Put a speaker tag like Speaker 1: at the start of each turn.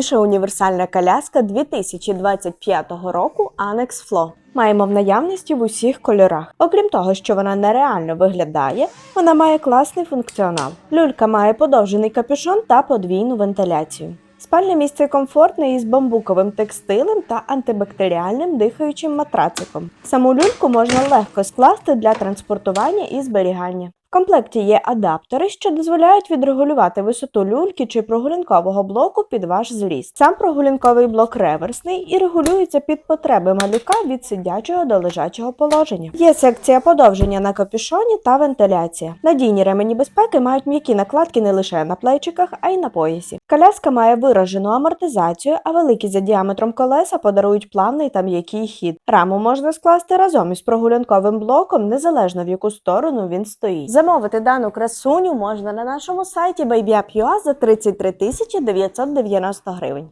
Speaker 1: Найзручніша універсальна коляска 2025 року Annex Flow. Маємо в наявності в усіх кольорах. Окрім того, що вона нереально виглядає, вона має класний функціонал. Люлька має подовжений капюшон та подвійну вентиляцію. Спальне місце комфортне із бамбуковим текстилем та антибактеріальним дихаючим матрациком. Саму люльку можна легко скласти для транспортування і зберігання. В комплекті є адаптери, що дозволяють відрегулювати висоту люльки чи прогулянкового блоку під ваш зріст. Сам прогулянковий блок реверсний і регулюється під потреби малюка від сидячого до лежачого положення. Є секція подовження на капюшоні та вентиляція. Надійні ремені безпеки мають м'які накладки не лише на плечиках, а й на поясі. Коляска має виражену амортизацію, а великі за діаметром колеса подарують плавний та м'який хід. Раму можна скласти разом із прогулянковим блоком, незалежно в яку сторону він стоїть. Замовити дану красуню можна на нашому сайті BabyUp.ua за 33 990 гривень.